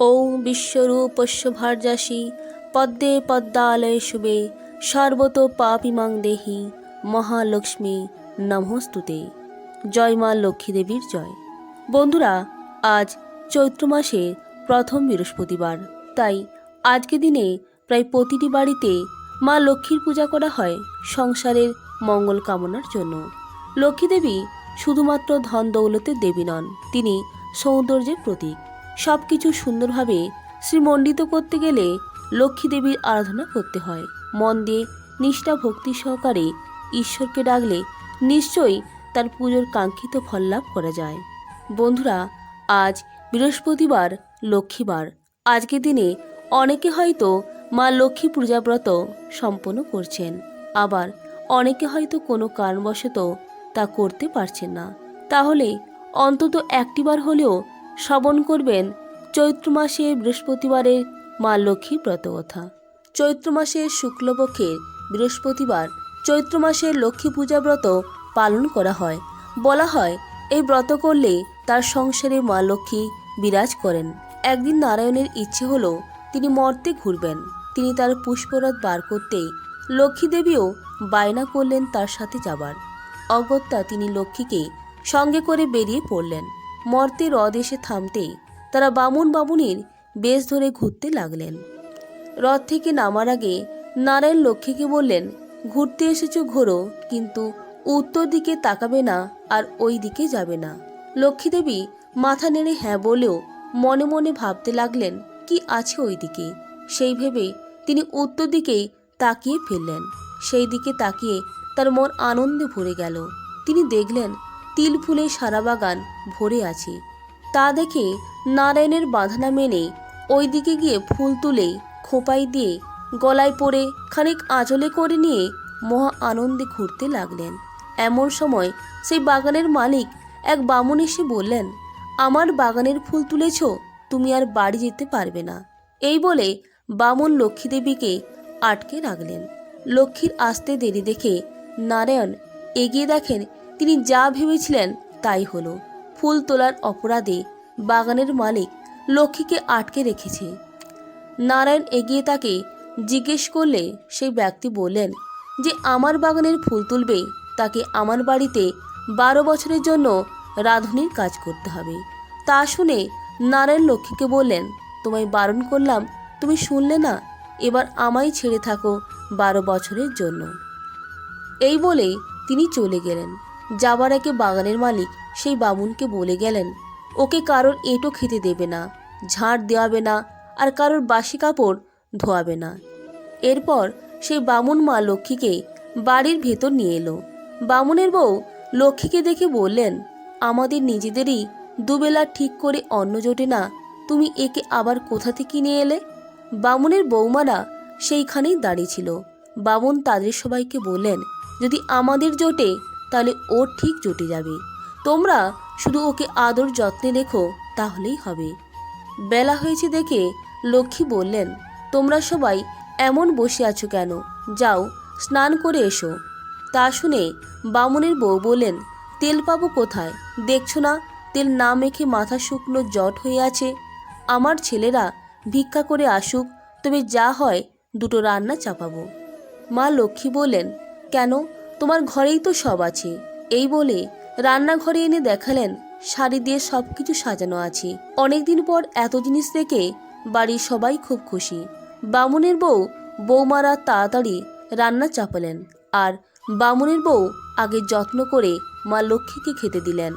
ঔ বিশ্বরূপস্য ভার্যাসি, পদ্মে পদ্মালয় শুভে সর্বত পাপিমাং দেহি, মহালক্ষ্মী নমস্তুতে। জয় মা লক্ষ্মী দেবীর জয়। বন্ধুরা, আজ চৈত্র মাসের প্রথম বৃহস্পতিবার, তাই আজকে দিনে প্রায় প্রতিটি বাড়িতে মা লক্ষ্মীর পূজা করা হয় সংসারের মঙ্গল কামনার জন্য। লক্ষ্মী দেবী শুধুমাত্র ধন দৌলতের দেবী নন, তিনি সৌন্দর্যের প্রতীক। সব কিছু সুন্দরভাবে শ্রীমণ্ডিত করতে গেলে লক্ষ্মী দেবীর আরাধনা করতে হয়। মন দিয়ে নিষ্ঠা ভক্তি সহকারে ঈশ্বরকে ডাকলে নিশ্চয়ই তার পুজোর কাঙ্ক্ষিত ফল লাভ করা যায়। বন্ধুরা, আজ বৃহস্পতিবার, লক্ষ্মীবার। আজকের দিনে অনেকে হয়তো মা লক্ষ্মী পূজাব্রত সম্পন্ন করছেন। আবার অনেকে হয়তো কোনো কারণবশত তা করতে পারছেন না। তাহলে অন্তত একটিবার হলেও শ্রবণ করবেন চৈত্র মাসে বৃহস্পতিবারের মা লক্ষ্মীর ব্রতকথা। চৈত্র মাসের শুক্লপক্ষের বৃহস্পতিবার চৈত্র মাসের লক্ষ্মী পূজা ব্রত পালন করা হয়। বলা হয়, এই ব্রত করলে তার সংসারে মা লক্ষ্মী বিরাজ করেন। একদিন নারায়ণের ইচ্ছে হলো তিনি মর্তে ঘুরবেন। তিনি তার পুষ্পরথ বার করতেই লক্ষ্মী দেবীও বায়না করলেন তার সাথে যাবার। অগত্যা তিনি লক্ষ্মীকে সঙ্গে করে বেরিয়ে পড়লেন। মর্তে হ্রদ এসে থামতেই তারা বামুন বামুনির বেশ ধরে ঘুরতে লাগলেন। রথ থেকে নামার আগে নারায়ণ লক্ষ্মীকে বললেন, ঘুরতে এসেছ ঘোরো, কিন্তু উত্তর দিকে তাকাবে না আর ওই দিকে যাবে না। লক্ষ্মী দেবী মাথা নেড়ে হ্যাঁ বলেও মনে মনে ভাবতে লাগলেন, কি আছে ওই দিকে? সেই ভেবে তিনি উত্তর দিকেই তাকিয়ে ফেললেন সেই দিকে তাকিয়ে তার মন আনন্দে ভরে গেল। তিনি দেখলেন তিল ফুলে সারা বাগান ভরে আছে। তা দেখে নারায়ণের বাঁধনা মেনে ওই দিকে গিয়ে ফুল তুলে খোপাই দিয়ে গলায় পরে খানিক আঁচলে করে নিয়ে মহা আনন্দে ঘুরতে লাগলেন। এমন সময় সেই বাগানের মালিক এক বামুন এসে বললেন, আমার বাগানের ফুল তুলেছ, তুমি আর বাড়ি যেতে পারবে না। এই বলে বামুন লক্ষ্মী দেবীকে আটকে রাখলেন। লক্ষ্মীর আসতে দেরি দেখে নারায়ণ এগিয়ে দেখেন তিনি যা ভেবেছিলেন তাই হলো। ফুল তোলার অপরাধে বাগানের মালিক লক্ষ্মীকে আটকে রেখেছে। নারায়ণ এগিয়ে তাকে জিজ্ঞেস করলে সেই ব্যক্তি বললেন যে, আমার বাগানের ফুল তুলবে, তাকে আমার বাড়িতে বারো বছরের জন্য রাঁধুনির কাজ করতে হবে। তা শুনে নারায়ণ লক্ষ্মীকে বললেন, তোমায় বারণ করলাম, তুমি শুনলে না? এবার আমায় ছেড়ে থাকো বারো বছরের জন্য। এই বলে তিনি চলে গেলেন। যাবার আগে বাগানের মালিক সেই বামুনকে বলে গেলেন, ওকে কারোর এঁটো খেতে দেবে না ঝাড় দেওয়াবে না, আর কারোর বাসি কাপড় ধোয়াবে না। এরপর সেই বামুন মা লক্ষ্মীকে বাড়ির ভেতর নিয়ে এলো। বামুনের বউ লক্ষ্মীকে দেখে বললেন, আমাদের নিজেদেরই দুবেলা ঠিক করে অন্ন জোটে না, তুমি একে আবার কোথা থেকে নিয়ে এলে? বামুনের বৌমারা সেইখানেই দাঁড়িয়েছিল বামুন তাদের সবাইকে বললেন, যদি আমাদের জোটে তাহলে ও ঠিক জোটে যাবে। তোমরা শুধু ওকে আদর যত্নে রেখো, তাহলেই হবে। বেলা হয়েছে দেখে লক্ষ্মী বললেন, তোমরা সবাই এমন বসে আছো কেন? যাও, স্নান করে এসো। তা শুনে বামুনের বউ বললেন তেল পাবো কোথায়? দেখছ না, তেল না মেখে মাথা শুকনো জট হয়ে আছে। আমার ছেলেরা ভিক্ষা করে আসুক, তবে যা হয় দুটো রান্না চাপাবো। মা লক্ষ্মী বললেন, কেন? তোমার ঘরেই তো সব আছে। এই বলে রান্নাঘরে এনে দেখালেন শাড়ি দিয়ে সব কিছু সাজানো আছে। অনেকদিন পর এত জিনিস দেখে বাড়ির সবাই খুব খুশি। বামুনের বউ বৌমারা তাড়াতাড়ি রান্না চাপালেন আর বামুনের বউ আগে যত্ন করে মা লক্ষ্মীকে খেতে দিলেন।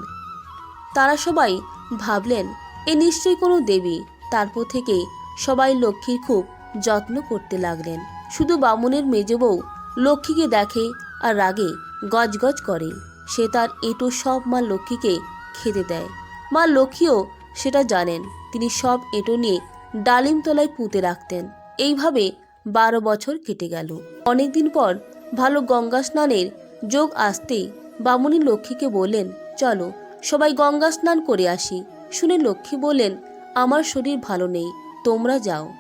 তারা সবাই ভাবলেন, এ নিশ্চয়ই কোনো দেবী। তারপর থেকে সবাই লক্ষ্মীর খুব যত্ন করতে লাগলেন। শুধু বামুনের মেজ বউ লক্ষ্মীকে দেখে আর রাগে গজগজ করে। সে তার এঁটো সব মা লক্ষ্মীকে খেতে দেয়। মা লক্ষ্মীও সেটা জানেন। তিনি সব এঁটো নিয়ে ডালিম তলায় পুঁতে রাখতেন। এইভাবে বারো বছর কেটে গেল। অনেকদিন পর ভালো গঙ্গা স্নানের যোগ আসতেই বামুনি লক্ষ্মীকে বললেন, চলো, সবাই গঙ্গা স্নান করে আসি। শুনে লক্ষ্মী বললেন, আমার শরীর ভালো নেই, তোমরা যাও।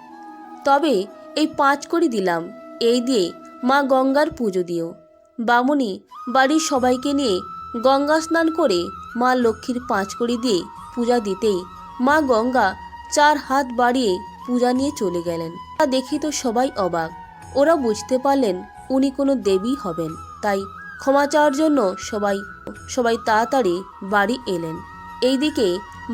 তবে এই পাঁচ করি দিলাম, এই দিয়ে মা গঙ্গার পুজো দিও। বামুনি বাড়ির সবাইকে নিয়ে গঙ্গা স্নান করে মা লক্ষ্মীর পাঁচ কড়ি দিয়ে পূজা দিতেই মা গঙ্গা চার হাত বাড়িয়ে পূজা নিয়ে চলে গেলেন। তা দেখি তো সবাই অবাক। ওরা বুঝতে পারলেন উনি কোনো দেবী হবেন। তাই ক্ষমা চাওয়ার জন্য সবাই সবাই তাড়াতাড়ি বাড়ি এলেন। এইদিকে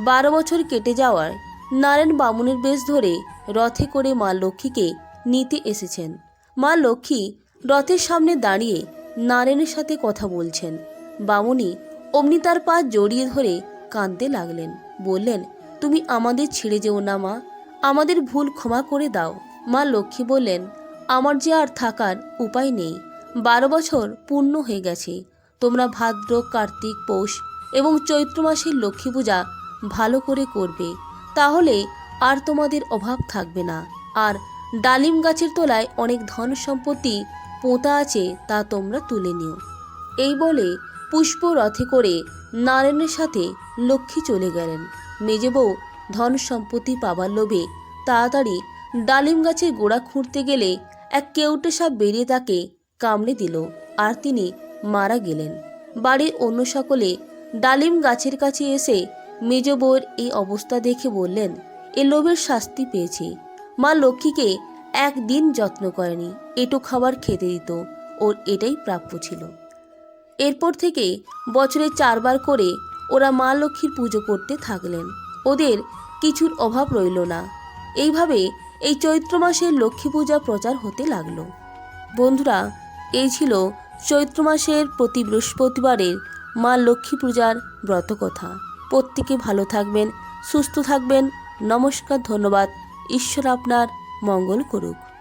বারো বছর কেটে যাওয়ার নারায়ণ বামুনের বেশ ধরে রথে করে মা লক্ষ্মীকে নিতে এসেছেন। মা লক্ষ্মী রথের সামনে দাঁড়িয়ে নারায়ণের সাথে কথা বলছেন। বামুনি অমনি তার পা জড়িয়ে ধরে কাঁদতে লাগলেন। বললেন, তুমি আমাদের ছেড়ে যেও না, মা। আমাদের ভুল ক্ষমা করে দাও। মা লক্ষ্মী বললেন, আমার যে আর থাকার উপায় নেই। বারো বছর পূর্ণ হয়ে গেছে। তোমরা ভাদ্র, কার্তিক, পৌষ এবং চৈত্র মাসের লক্ষ্মী পূজা ভালো করে করবে। তাহলে আর তোমাদের অভাব থাকবে না। আর ডালিম গাছের তলায় অনেক ধন সম্পত্তি পোঁতা আছে, তা তোমরা তুলে নিও। এই বলে পুষ্প রথে করে নারায়ণের সাথে লক্ষ্মী চলে গেলেন। মেজে বউ ধন সম্পত্তি পাবার লোভে তাড়াতাড়ি ডালিম গাছের গোড়া খুঁড়তে গেলে এক কেউটে সাপ বেরিয়ে তাকে কামড়ে দিল আর তিনি মারা গেলেন। বাড়ির অন্য সকলে ডালিম গাছের কাছে এসে মেজ বউয়ের এই অবস্থা দেখে বললেন, এ লোভের শাস্তি পেয়েছি। মা লক্ষ্মীকে একদিন যত্ন করেনি। এটু খাবার খেতে দিত। ওর এটাই প্রাপ্য ছিল। এরপর থেকে বছরে চারবার করে ওরা মা লক্ষ্মীর পুজো করতে থাকলেন। ওদের কিছুর অভাব রইল না। এইভাবে এই চৈত্র মাসের লক্ষ্মী পূজা প্রচার হতে লাগল। বন্ধুরা, এই ছিল চৈত্র মাসের প্রতি বৃহস্পতিবারের মা লক্ষ্মী পূজার ব্রতকথা। প্রত্যেকে ভালো থাকবেন, সুস্থ থাকবেন। নমস্কার, ধন্যবাদ। ঈশ্বর আপনার মঙ্গল করুক।